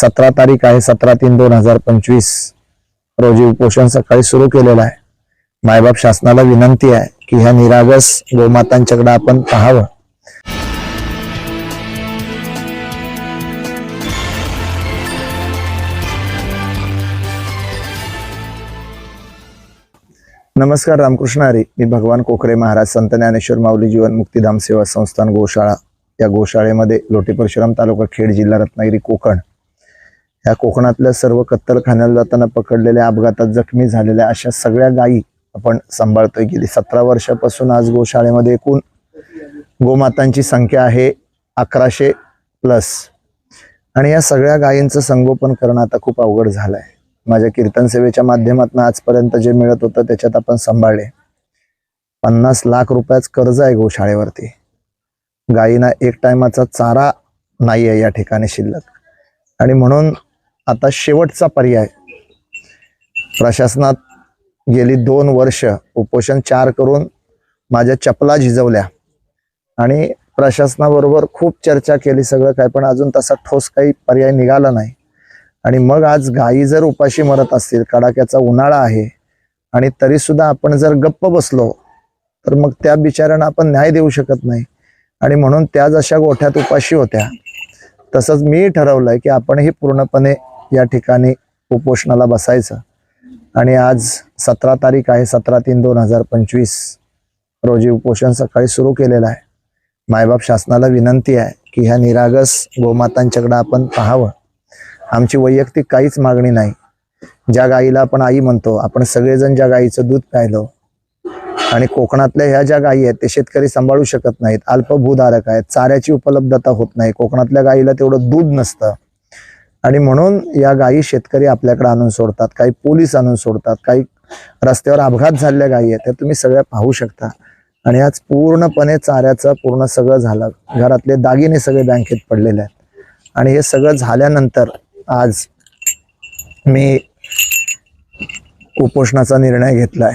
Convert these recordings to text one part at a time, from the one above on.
सतरा तारीख आहे सतरा तीन दोन हजार पंचवीस. रोजी उपोषण सकाळी सुरू केलेलं आहे. मायबाप शासनाला विनंती आहे की ह्या निरागस गोमातांच्याकडे आपण पाहावं. नमस्कार रामकृष्ण हरी. मी भगवान कोकरे महाराज संत ज्ञानेश्वर माऊली जीवन मुक्तीधाम सेवा संस्थान गोशाळा. या गोशाळेमध्ये लोटे परशुराम तालुका खेड जिल्हा रत्नागिरी कोकण. या कोकणातल्या सर्व कत्तलखान्याला जाताना पकडलेल्या अपघातात जखमी झालेल्या अशा सगळ्या गायी आपण सांभाळतोय. गेली सतरा वर्षापासून आज गोशाळेमध्ये एकूण गोमातांची संख्या आहे अकराशे प्लस. आणि या सगळ्या गायींचं संगोपन करणं आता खूप अवघड झालं आहे माझ्या कीर्तन सेवेच्या माध्यमातून आजपर्यंत जे मिळत होतं त्याच्यात आपण सांभाळले. पन्नास लाख रुपयाच कर्ज आहे गोशाळेवरती. गायींना एक टायमाचा चारा नाही आहे या ठिकाणी शिल्लक. आणि म्हणून आता शेवटचा पर्याय. प्रशासनात गेली दोन वर्ष उपोषण चार करून माझ्या चपला झिजवल्या. आणि प्रशासनाबरोबर खूप चर्चा केली सगळं काय पण अजून तसा ठोस काही पर्याय निघाला नाही. आणि मग आज गायी जर उपाशी मरत असतील कडाक्याचा उन्हाळा आहे आणि तरी सुद्धा आपण जर गप्प बसलो तर मग त्या बिचाऱ्यांना आपण न्याय देऊ शकत नाही. आणि म्हणून त्या जशा गोठ्यात उपाशी होत्या. तसंच मी ठरवलंय की आपण ही पूर्णपणे या ठिकाणी उपोषणाला बसायचं. आणि आज सतरा तारीख आहे सतरा तीन दोन हजार पंचवीस रोजी उपोषण सकाळी सुरू केलेलं आहे. मायबाप शासनाला विनंती आहे की ह्या निरागस गोमातांच्याकडं आपण पाहावं. आमची वैयक्तिक काहीच मागणी नाही. ज्या गाईला आपण आई म्हणतो आपण सगळेजण ज्या गाईचं दूध प्यायलो आणि कोकणातल्या ह्या ज्या गायी आहेत ते शेतकरी सांभाळू शकत नाहीत अल्पभूधारक आहेत चाऱ्याची उपलब्धता होत नाही. कोकणातल्या गाईला तेवढं दूध नसतं. आणि म्हणून या गायी शेतकरी आपल्याकडे आणून सोडतात काही पोलीस आणून सोडतात काही रस्त्यावर अपघात झालेल्या गायी आहेत त्या तुम्ही सगळ्या पाहू शकता. आणि आज पूर्णपणे चाऱ्याचं पूर्ण सगळं झालं. घरातले दागिने सगळे बँकेत पडलेले आहेत. आणि हे सगळं झाल्यानंतर आज मी उपोषणाचा निर्णय घेतलाय.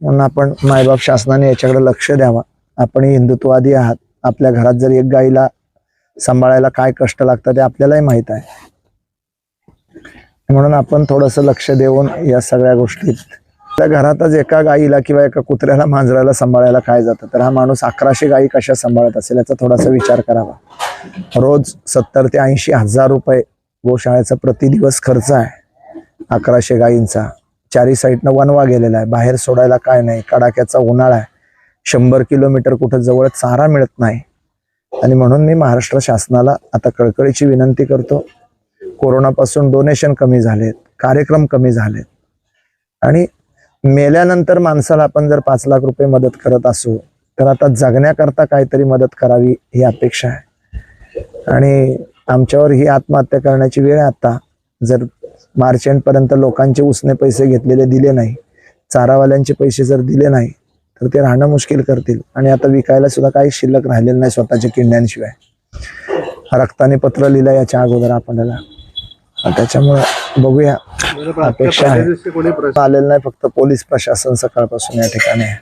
म्हणून आपण मायबाप शासनाने याच्याकडे लक्ष द्यावा. आपण हिंदुत्ववादी आहात. आपल्या घरात जर एक गाईला सांभाळायला काय कष्ट लागतं ते आपल्यालाही माहीत आहे. म्हणून आपण थोडंसं लक्ष देऊन या सगळ्या गोष्टीत त्या घरातच एका गाईला किंवा एका कुत्र्याला मांजराला सांभाळायला काय जातं? तर हा माणूस अकराशे गायी कशा सांभाळत असेल याचा थोडासा विचार करावा. रोज सत्तर ते ऐंशी हजार रुपये गोशाळेचा प्रति दिवस खर्च आहे अकराशे गायींचा चारी साईडनं वनवा गेलेला आहे. बाहेर सोडायला काय नाही. कडाक्याचा उन्हाळा आहे. शंभर किलोमीटर कुठं जवळ चारा मिळत नाही. आणि म्हणून मी महाराष्ट्र शासनाला आता कळकळीची विनंती करतो. कोरोनापासून डोनेशन कमी झालेत कार्यक्रम कमी झालेत. आणि मेल्यानंतर माणसाला आपण जर पाच लाख रुपये मदत करत असू तर आता जगण्याकरता काहीतरी मदत करावी ही अपेक्षा आहे. आणि आमच्यावर ही आत्महत्या करण्याची वेळ आहे आता. जर मार्च एंडपर्यंत लोकांचे उसने पैसे घेतलेले दिले नाही चारावाल्यांचे पैसे जर दिले नाही तर ते राहणं मुश्किल करतील. आणि आता विकायला सुद्धा काही शिल्लक राहिलेलं नाही स्वतःच्या किंड्यांशिवाय. रक्ताने पत्र लिहिलं याच्या अगोदर आपल्याला. त्याच्यामुळे बघूया. अपेक्षा आहे. आलेलं नाही फक्त पोलीस प्रशासन सकाळपासून या ठिकाणी आहे.